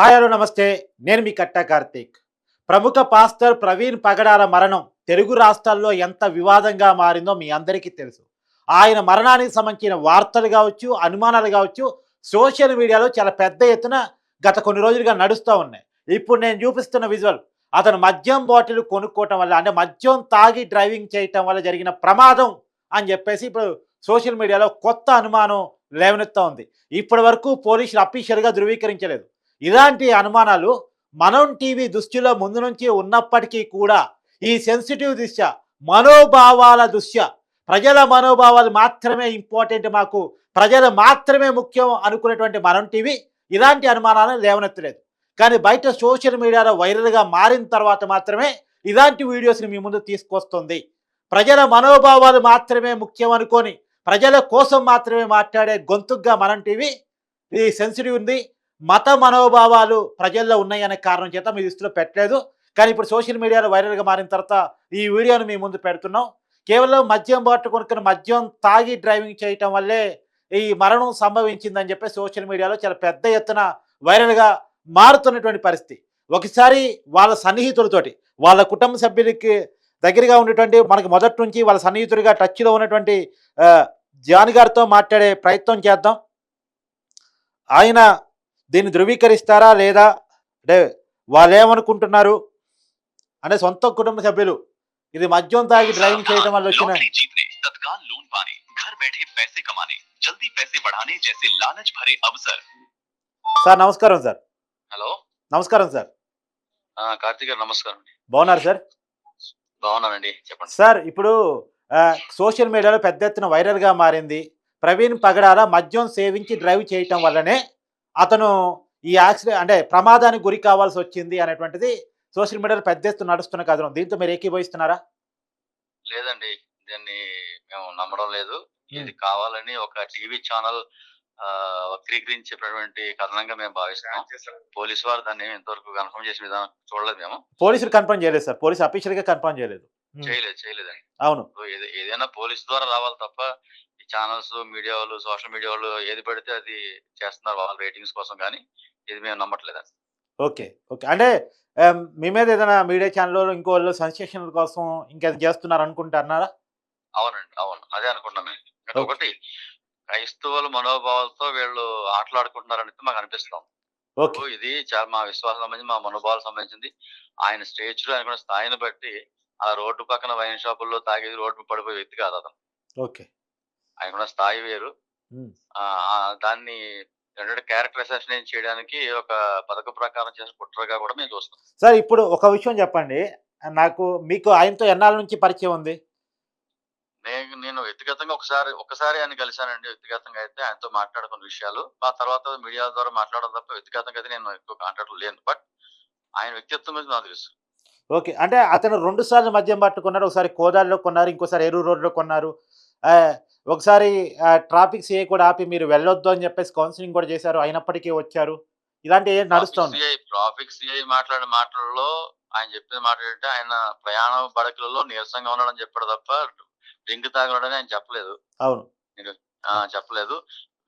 Hi hello నమస్తే. నేను మీ కట్టా కార్తీక్. ప్రముఖ పాస్టర్ ప్రవీణ్ పగడాల మరణం తెలుగు రాష్ట్రాల్లో ఎంత వివాదంగా మారిందో మీ అందరికీ తెలుసు. ఆయన మరణానికి సంబంధించిన వార్తలు కావచ్చు అనుమానాలు కావచ్చు సోషల్ మీడియాలో చాలా పెద్ద ఎత్తున గత కొన్ని రోజులుగా నడుస్తూ ఉన్నాయి. ఇప్పుడు నేను చూపిస్తున్న విజువల్ అతను మద్యం బాటిల్ కొనుక్కోవటం వల్ల అంటే మద్యం తాగి డ్రైవింగ్ చేయటం వల్ల జరిగిన ప్రమాదం అని చెప్పేసి ఇప్పుడు సోషల్ మీడియాలో కొత్త అనుమానం లేవనెత్తా ఉంది. ఇప్పటి వరకు పోలీసులు అఫీషియల్గా ధృవీకరించలేదు. ఇలాంటి అనుమానాలు మనం టీవీ దృష్టిలో ముందు నుంచి ఉన్నప్పటికీ కూడా ఈ సెన్సిటివ్ దృష్ట్యా మనోభావాల దృష్ట్యా ప్రజల మనోభావాలు మాత్రమే ఇంపార్టెంట్ మాకు ప్రజలు మాత్రమే ముఖ్యం అనుకునేటువంటి మనం టీవీ ఇలాంటి అనుమానాలను లేవనెత్తలేదు. కానీ బయట సోషల్ మీడియాలో వైరల్గా మారిన తర్వాత మాత్రమే ఇలాంటి వీడియోస్ని మీ ముందు తీసుకొస్తుంది. ప్రజల మనోభావాలు మాత్రమే ముఖ్యం అనుకొని ప్రజల కోసం మాత్రమే మాట్లాడే గొంతుగా మనం టీవీ ఇది సెన్సిటివ్ ఉంది మత మనోభావాలు ప్రజల్లో ఉన్నాయనే కారణం చేత మీ దృష్టిలో పెట్టలేదు. కానీ ఇప్పుడు సోషల్ మీడియాలో వైరల్గా మారిన తర్వాత ఈ వీడియోను మీ ముందు పెడుతున్నాం. కేవలం మద్యం బాటు కొనుక్కుని మద్యం తాగి డ్రైవింగ్ చేయటం వల్లే ఈ మరణం సంభవించిందని చెప్పి సోషల్ మీడియాలో చాలా పెద్ద ఎత్తున వైరల్గా మారుతున్నటువంటి పరిస్థితి. ఒకసారి వాళ్ళ సన్నిహితులతోటి వాళ్ళ కుటుంబ సభ్యులకి దగ్గరగా ఉన్నటువంటి మనకు మొదటి నుంచి వాళ్ళ సన్నిహితుడిగా టచ్లో ఉన్నటువంటి జాన్ గారితో మాట్లాడే ప్రయత్నం చేద్దాం. ఆయన దీన్ని ధృవీకరిస్తారా లేదా? అంటే వాళ్ళు ఏమనుకుంటున్నారు అంటే సొంత కుటుంబ సభ్యులు ఇది మద్యం తాగి డ్రైవింగ్ చేయడం వల్ల వచ్చిన సార్. నమస్కారం సార్. హలో. నమస్కారం సార్. కార్తీక్ గారు నమస్కారం బాగున్నారు సార్? బాగున్నానండి చెప్పండి. సార్ ఇప్పుడు సోషల్ మీడియాలో పెద్ద ఎత్తున వైరల్గా మారింది. ప్రవీణ్ పగడాల మద్యం సేవించి డ్రైవ్ చేయటం వల్లనే అతను ఈ యాక్సిడెంట్ అంటే ప్రమాదానికి గురి కావాల్సి వచ్చింది అనేటువంటిది సోషల్ మీడియాలో పెద్ద ఎత్తున నడుస్తున్న కథనం. దీంతో మీరు ఏకీభవిస్తున్నారా? లేదండి. దీన్ని మేము నమ్మడం లేదు. ఇది కావాలని ఒక టీవీ ఛానల్ వక్రీకరించేటటువంటి కథనంగా మేము భావిస్తున్నాం. పోలీసు వారు దాన్ని ఇంతవరకు కన్ఫర్మ్ చేసిన విధానం చూడలేదు మేము. పోలీసులు కన్ఫర్మ్ చేయలేదు సార్. పోలీసు అఫీషియల్గా కన్ఫర్మ్ చేయలేదు. చేయలేదు చేయలేదండి. అవును. ఏదైనా పోలీసు ద్వారా రావాలి తప్ప ఛానల్స్ మీడియా వాళ్ళు సోషల్ మీడియా వాళ్ళు ఏది పడితే అది చేస్తున్నారు వాళ్ళ రేటింగ్స్ కోసం కానీ ఇది మేము నమ్మట్లేదండి ఓకే ఓకే. అంటే మీ మీద ఏదైనా మీడియా ఛానల్ ఇంకో వాళ్ళు సెన్సేషన్ కోసం ఇంకేది చేస్తున్నారు అనుకుంటున్నారా? అవునండి అవును. అదే అనుకుంటాం మేము. ఇంకా. ఒకటి క్రైస్తవుల మనోభావాలతో వీళ్ళు ఆటలాడుకుంటున్నారని మాకు అనిపిస్తాం ఓకే. ఇది చాలా మా విశ్వాసం సంబంధించి మా మనోభావాలకు సంబంధించింది. ఆయన స్టేజ్లో ఆయన స్థాయిని బట్టి ఆ రోడ్డు పక్కన వైన్ షాపుల్లో తాగేది రోడ్డు పడిపోయే వ్యక్తి కాదు అతను. ఓకే. ఆయనకున్న స్థాయి వేరు. దాన్ని ఏంటంటే క్యారెక్టర్ అసాసినేట్ చేయడానికి ఒక పథక ప్రకారం చేసిన కుట్రగా కూడా మేము చూస్తాం. సార్ ఇప్పుడు ఒక విషయం చెప్పండి. నాకు మీకు ఆయనతో ఎన్నాళ్ళ నుంచి పరిచయం ఉంది? నేను నేను వ్యక్తిగతంగా ఒకసారి ఒకసారి ఆయన కలిశానండి. వ్యక్తిగతంగా అయితే ఆయనతో మాట్లాడుకున్న విషయాలు. ఆ తర్వాత మీడియా ద్వారా మాట్లాడడం తప్ప వ్యక్తిగతంగా అయితే నేను ఎక్కువ కాంటాక్ట్ లేను. బట్ ఆయన వ్యక్తిత్వం మీద నాకు తెలుసు. ఓకే. అంటే అతను రెండు సార్లు మద్యం పట్టుకున్నారు ఒకసారి కోదాల్లో కొన్నారు. ఇంకోసారి ఎరువు రోడ్లో కొన్నారు. ఒకసారి ట్రాఫిక్ సిఐ కూడా ఆపి మీరు వెళ్ళొద్దు అని చెప్పేసి కౌన్సిలింగ్ కూడా చేశారు. అయినప్పటికీ వచ్చారు. ఇలాంటి ఏం నడుస్తుంది? ట్రాఫిక్ సిఐ మాట్లాడిన మాటలలో ఆయన చెప్పిన మాట ఏంటంటే ఆయన ప్రయాణ బడకలలో నీరసంగా ఉన్నాడని చెప్పాడు తప్ప డ్రింక్ తాగడని ఆయన చెప్పలేదు. అవును. ఆ, చెప్పలేదు.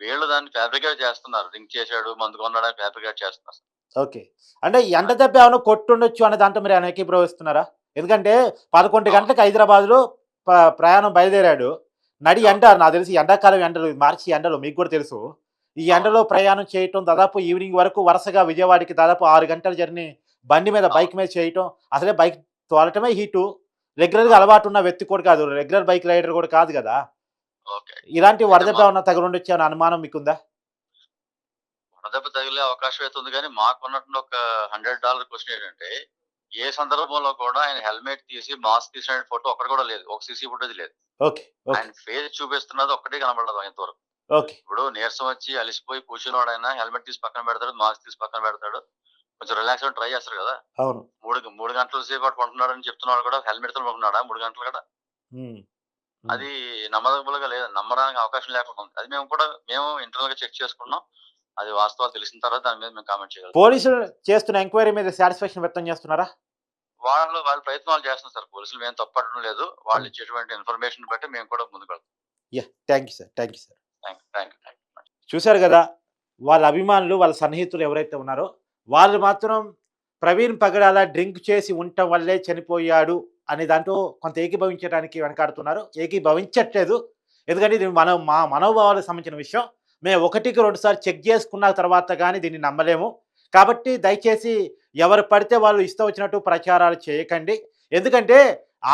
వీళ్ళు దాన్ని ఫ్యాబ్రికేట్ చేస్తున్నారు. డ్రింక్ చేశాడు మందు కొన్నాడని ఫ్యాబ్రికేట్ చేస్తున్నారు. ఓకే. అంటే ఎండ దెబ్బ ఏమైనా కొట్టుండొచ్చు అనే దాంట్లో మీరు ఆయన ఏకీభవిస్తున్నారా ఎందుకంటే పదకొండు గంటలకు హైదరాబాద్లో ప్రయాణం బయలుదేరాడు. నడి ఎండ నాకు తెలిసి ఎండాకాలం ఎండలు మార్చి ఎండలు మీకు కూడా తెలుసు. ఈ ఎండలో ప్రయాణం చేయటం దాదాపు ఈవినింగ్ వరకు వరుసగా విజయవాడకి దాదాపు ఆరు గంటల జర్నీ బండి మీద బైక్ మీద చేయటం. అసలే బైక్ తోలటమే హీటు. రెగ్యులర్గా అలవాటు ఉన్న వ్యక్తి కూడా కాదు. రెగ్యులర్ బైక్ రైడర్ కూడా కాదు కదా. ఓకే. ఇలాంటి వడదెబ్బ ఉన్న తగులుండొచ్చు అనే అనుమానం మీకుందా? వడదెబ్బ తగిలే అవకాశం అయితే ఉంది కానీ మాకు ఉన్నటువంటి ఒక హండ్రెడ్ డాలర్ క్వశ్చన్ ఏంటంటే ఏ సందర్భంలో కూడా ఆయన హెల్మెట్ తీసి మాస్క్ తీసిన ఫోటో ఒక్కటి కూడా లేదు. ఒక సీసీ ఫుటేజ్ లేదు. ఓకే ఆయన ఫేస్ చూపిస్తున్నది ఒక్కటే కనబడదు ఇంతవరకు ఓకే. ఇప్పుడు నీరసం వచ్చి అలిసిపోయి కూర్చున్నవాడైనా హెల్మెట్ తీసి పక్కన పెడతాడు మాస్క్ తీసి పక్కన పెడతాడు. కొంచెం రిలాక్స్ ట్రై చేస్తారు కదా. అవును. మూడు మూడు గంటల సేపు అటు పంటున్నాడు అని చెప్తున్నాడు కూడా హెల్మెట్తో పంటున్నాడా మూడు గంటలు కూడా ఉమ్. అది నమ్మదగులుగా లేదు. నమ్మడానికి అవకాశం లేకుండా ఉంది. అది మేము కూడా మేము ఇంటర్నల్గా చెక్ చేసుకున్నాం. అది వాస్తవాలు తెలిసిన తర్వాత దాని మీద మేము కామెంట్ చేయగలం పోలీసులు చేస్తున్న ఎంక్వైరీ మీద సాటిస్ఫాక్షన్ వ్యక్తం చేస్తున్నారా? వాళ్ళు వాళ్ళ ప్రయత్నాలు చేస్తున్నారు సార్. పోలీసులు మేము తప్పట్టడం లేదు. వాళ్ళు ఇచ్చేటువంటి ఇన్ఫర్మేషన్ బట్టి మేము కూడా ముందుకు వెళ్తాం. Yeah thank you sir thank you sir. Thank you thank you చూశారు కదా వాళ్ళ అభిమానులు వాళ్ళ సన్నిహితులు ఎవరైతే ఉన్నారో వాళ్ళు మాత్రం ప్రవీణ్ పగడాల డ్రింక్ చేసి ఉండటం వల్లే చనిపోయాడు అనే దాంట్లో కొంత ఏకీభవించడానికి వెనకాడుతున్నారు. ఏకీభవించట్లేదు. ఎందుకంటే ఇది మన మా మనోభావాలకు సంబంధించిన విషయం. మేము ఒకటికి రెండుసార్లు చెక్ చేసుకున్న తర్వాత కానీ దీన్ని నమ్మలేము. కాబట్టి దయచేసి ఎవరు పడితే వాళ్ళు ఇష్టం వచ్చినట్టు ప్రచారాలు చేయకండి. ఎందుకంటే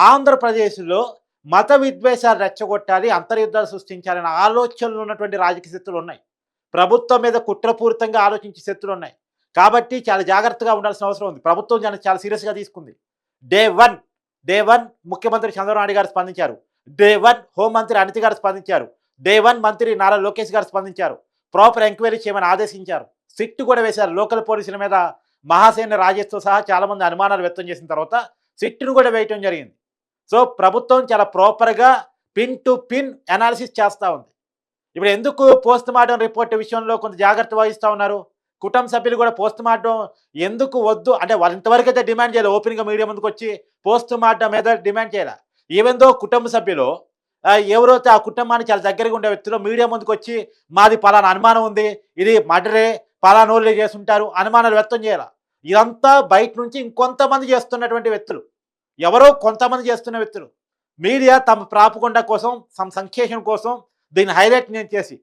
ఆంధ్రప్రదేశ్లో మత విద్వేషాలు రెచ్చగొట్టాలి అంతర్యుద్ధాలు సృష్టించాలనే ఆలోచనలు ఉన్నటువంటి రాజకీయ శక్తులు ఉన్నాయి. ప్రభుత్వం మీద కుట్రపూరితంగా ఆలోచించే శక్తులు ఉన్నాయి. కాబట్టి చాలా జాగ్రత్తగా ఉండాల్సిన అవసరం ఉంది. ప్రభుత్వం దాన్ని చాలా సీరియస్గా తీసుకుంది. డే వన్ డే వన్ ముఖ్యమంత్రి చంద్రబాబు గారు స్పందించారు. డే వన్ హోంమంత్రి అనిత గారు స్పందించారు. డే వన్ మంత్రి నారా లోకేష్ గారు స్పందించారు. ప్రాపర్ ఎంక్వైరీ చేయమని ఆదేశించారు. సిట్ కూడా వేశారు. లోకల్ పోలీసుల మీద మహాసేన రాజేష్తో సహా చాలామంది అనుమానాలు వ్యక్తం చేసిన తర్వాత సిట్ను కూడా వేయటం జరిగింది. సో ప్రభుత్వం చాలా ప్రాపర్గా పిన్ టు పిన్ అనాలిసిస్ చేస్తూ ఉంది. ఇప్పుడు ఎందుకు పోస్ట్ మార్టం రిపోర్ట్ విషయంలో కొంత జాగ్రత్త వహిస్తూ ఉన్నారు? కుటుంబ సభ్యులు కూడా పోస్ట్ మార్టం ఎందుకు వద్దు? అంటే వాళ్ళు ఇంతవరకు అయితే డిమాండ్ చేయాలి. ఓపెన్గా మీడియా ముందుకు వచ్చి పోస్ట్ మార్టం మీద డిమాండ్ చేయాలి. ఈవెన్ దో కుటుంబ సభ్యులు ఎవరైతే ఆ కుటుంబానికి చాలా దగ్గరగా ఉండే వ్యక్తులు మీడియా ముందుకు వచ్చి మాది పలానా అనుమానం ఉంది ఇది మర్డరే పలానోళ్ళే చేస్తుంటారు అనుమానాలు వ్యక్తం చేయాల? ఇదంతా బయట నుంచి ఇంకొంతమంది చేస్తున్నటువంటి వ్యక్తులు. ఎవరో కొంతమంది చేస్తున్న వ్యక్తులు. మీడియా తమ ప్రాపకుండా కోసం తమ సంక్షేషం కోసం దీన్ని హైలైట్ నేను చేసి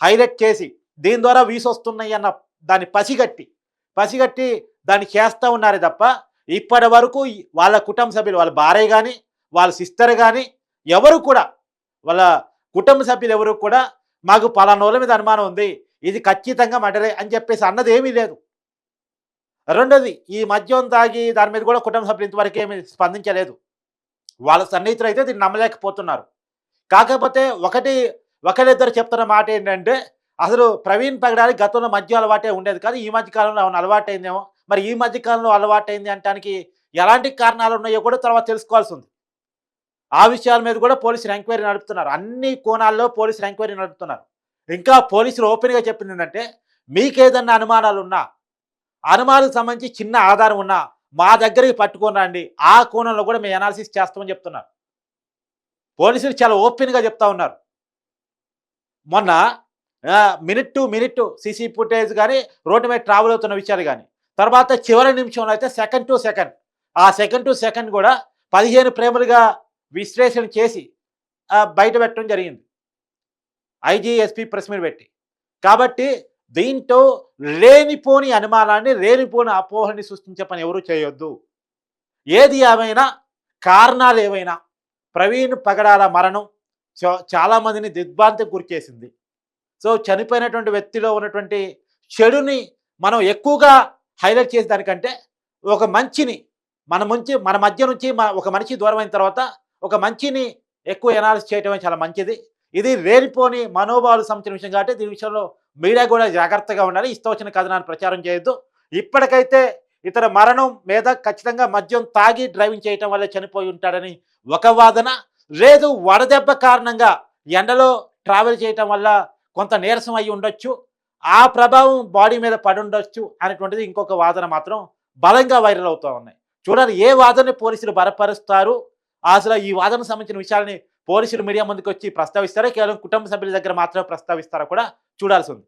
హైలైట్ చేసి దీని ద్వారా వీస్ వస్తున్నాయి అన్న దాన్ని పసిగట్టి పసిగట్టి దాన్ని చేస్తూ ఉన్నారే తప్ప ఇప్పటి వరకు వాళ్ళ కుటుంబ సభ్యులు వాళ్ళ భార్య కానీ వాళ్ళ సిస్టర్ కానీ ఎవరు కూడా వాళ్ళ కుటుంబ సభ్యులు ఎవరు కూడా మాకు పలానోళ్ళ మీద అనుమానం ఉంది ఇది ఖచ్చితంగా మటరే అని చెప్పేసి అన్నది ఏమీ లేదు. రెండోది ఈ మద్యం తాగి దాని మీద కూడా కుటుంబ సభ్యులు ఇంతవరకు ఏమీ స్పందించలేదు. వాళ్ళ సన్నిహితులు అయితే దీన్ని నమ్మలేకపోతున్నారు. కాకపోతే ఒకటి ఒకరిద్దరు చెప్తున్న మాట ఏంటంటే అసలు ప్రవీణ్ పగడానికి గతంలో మద్యం అలవాటే ఉండేది కాదు ఈ మధ్య కాలంలో అవును అలవాటైందేమో. మరి ఈ మధ్య కాలంలో అలవాటైంది అంటానికి ఎలాంటి కారణాలు ఉన్నాయో కూడా తర్వాత తెలుసుకోవాల్సి ఉంది ఆ విషయాల మీద కూడా పోలీసులు ఎంక్వైరీ నడుపుతున్నారు. అన్ని కోణాల్లో పోలీసులు ఎంక్వైరీ నడుపుతున్నారు. ఇంకా పోలీసులు ఓపెన్గా చెప్పింది ఏంటంటే మీకేదన్నా అనుమానాలు ఉన్నా అనుమానాలకు సంబంధించి చిన్న ఆధారం ఉన్నా మా దగ్గరికి పట్టుకొని రండి. ఆ కోణంలో కూడా మేము అనాలిసిస్ చేస్తామని చెప్తున్నారు. పోలీసులు చాలా ఓపెన్గా చెప్తా ఉన్నారు. మొన్న minute to minute CC footage కానీ రోడ్డు మీద ట్రావెల్ అవుతున్న విషయాలు కానీ తర్వాత చివరి నిమిషంలో అయితే సెకండ్ టు సెకండ్ ఆ సెకండ్ టు సెకండ్ కూడా పదిహేను ప్రేమలుగా విశ్లేషణ చేసి బయట పెట్టడం జరిగింది. ఐజీఎస్పీ ప్రెస్ మీట్ పెట్టి. కాబట్టి దీంతో లేనిపోని అనుమానాన్ని లేనిపోని అపోహని సృష్టించే పని ఎవరు చేయొద్దు. ఏది ఏమైనా కారణాలు ఏవైనా ప్రవీణ్ పగడాల మరణం చాలామందిని దిగ్భ్రాంతికి గురిచేసింది సో చనిపోయినటువంటి వ్యక్తిలో ఉన్నటువంటి చెడుని మనం ఎక్కువగా హైలైట్ చేసే దానికంటే ఒక మంచిని మన ముంచి మన మధ్య నుంచి ఒక మనిషి దూరం అయిన తర్వాత ఒక మంచిని ఎక్కువ ఎనాలిసిస్ చేయటమే చాలా మంచిది. ఇది వేలిపోని మనోభావాలు సంబంధించిన విషయం కాబట్టి దీని విషయంలో మీడియా కూడా జాగ్రత్తగా ఉండాలి. ఇష్టం వచ్చిన కథనాన్ని ప్రచారం చేయొద్దు. ఇప్పటికైతే ఇతర మరణం మీద ఖచ్చితంగా మద్యం తాగి డ్రైవింగ్ చేయటం వల్ల చనిపోయి ఉంటాడని ఒక వాదన. లేదు వడదెబ్బ కారణంగా ఎండలో ట్రావెల్ చేయటం వల్ల కొంత నీరసం అయి ఉండొచ్చు. ఆ ప్రభావం బాడీ మీద పడి ఉండొచ్చు అనేటువంటిది ఇంకొక వాదన మాత్రం బలంగా వైరల్ అవుతూ ఉన్నాయి. చూడాలి ఏ వాదనని పోలీసులు బలపరుస్తారు? అసలు ఈ వాదనకు సంబంధించిన విషయాలని పోలీసులు మీడియా ముందుకు వచ్చి ప్రస్తావిస్తారా? కేవలం కుటుంబ సభ్యుల దగ్గర మాత్రమే ప్రస్తావిస్తారా కూడా చూడాల్సి ఉంది.